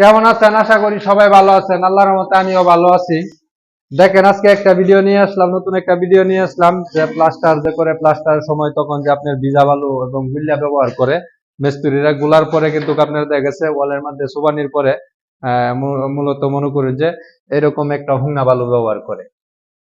কেমন আছেন? আশা করি সবাই ভালো আছেন। আল্লাহর মতে আমিও ভালো আছি। দেখেন, আজকে একটা ভিডিও নিয়ে আসলাম, নতুন একটা ভিডিও নিয়ে আসলাম, যে প্লাস্টার যে করে প্লাস্টার সময় তখন যে আপনার ভিজা বালু এবং বিল্লা ব্যবহার করে মিস্ত্রিরা গুলার পরে কিন্তু আপনার দেখা গেছে, ওয়ালের মধ্যে সুবানির পরে মূলত মনে করি যে এরকম একটা হুঙ্গা বালু ব্যবহার করে।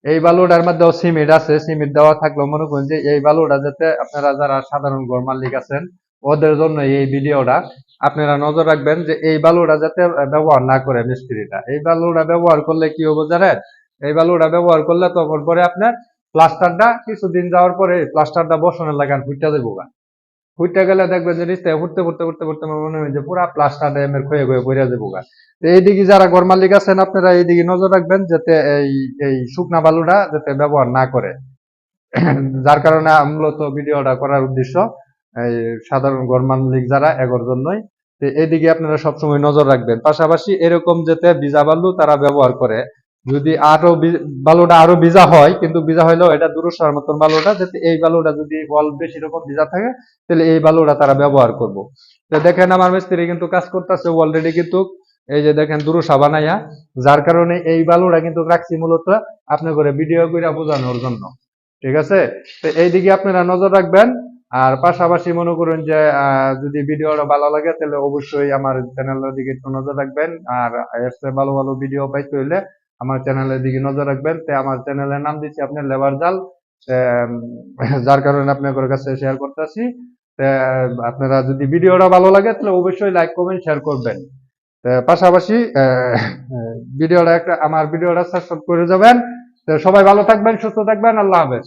এই বালুটার মধ্যেও সিমেন্ট আছে, সিমেন্ট দেওয়া থাকলেও মনে করেন যে এই বালুটা যাতে আপনারা যারা সাধারণ ঘর মালিক আছেন, ওদের জন্য এই ভিডিওটা আপনারা নজর রাখবেন যে এই বালুটা যাতে ব্যবহার না করে মিস্ত্রিটা এই বালুটা ব্যবহার করলে কি হবে জানেন? এই বালুটা ব্যবহার করলে তখন পরে আপনার প্লাস্টারটা কিছুদিন যাওয়ার পরে প্লাস্টারটা বসানোর লাগান ফুটতে দেবো গা। ফুটতে গেলে দেখবেন যে নিচে ফুটতে ফুটতে ফুটতে ফুটতে মনে হয় যে পুরা প্লাস্টারটা এমের ক্ষয়ে ক্ষয়ে পড়ে দেবো গা। তো এইদিকে যারা ঘর মালিক আছেন, আপনারা এইদিকে নজর রাখবেন যাতে এই এই শুকনা বালুটা যাতে ব্যবহার না করে। যার কারণে মূলত ভিডিওটা করার উদ্দেশ্য সাধারণ ঘর মালিক যারা, এগোর জন্যই তো এইদিকে আপনারা সবসময় নজর রাখবেন। পাশাপাশি এরকম যাতে ভিজা বালু তারা ব্যবহার করে। যদি আরও বালুটা আরও ভিজা হয়, কিন্তু ভিজা হইলেও এটা দুরসার মতন বালুটা, যাতে এই বালুটা যদি অল বেশি রকম ভিজা থাকে, তাহলে এই বালুটা তারা ব্যবহার করব। তো দেখেন আমার মিস্ত্রি কিন্তু কাজ করতেছে অলরেডি কিন্তু, এই যে দেখেন দুরসা বানাইয়া, যার কারণে এই বালুটা কিন্তু রাখছি মূলত আপনি করে ভিডিও করে বোঝানোর জন্য। ঠিক আছে? তো এইদিকে আপনারা নজর রাখবেন। আর পাশাপাশি মনে করুন যে যদি ভিডিওটা ভালো লাগে, তাহলে অবশ্যই আমার চ্যানেলের দিকে একটু নজর রাখবেন। আর এর ভালো ভালো ভিডিও পাইতে হইলে আমার চ্যানেলের দিকে নজর রাখবেন। তো আমার চ্যানেলের নাম দিচ্ছি আপনার লেবার জাল। যার কারণে আপনাদের কাছে শেয়ার করতেছি। আপনারা যদি ভিডিওটা ভালো লাগে, তাহলে অবশ্যই লাইক কমেন্ট শেয়ার করবেন। পাশাপাশি ভিডিওটা একটা, আমার ভিডিওটা সাবস্ক্রাইব করে যাবেন। সবাই ভালো থাকবেন, সুস্থ থাকবেন। আল্লাহ হাফেজ।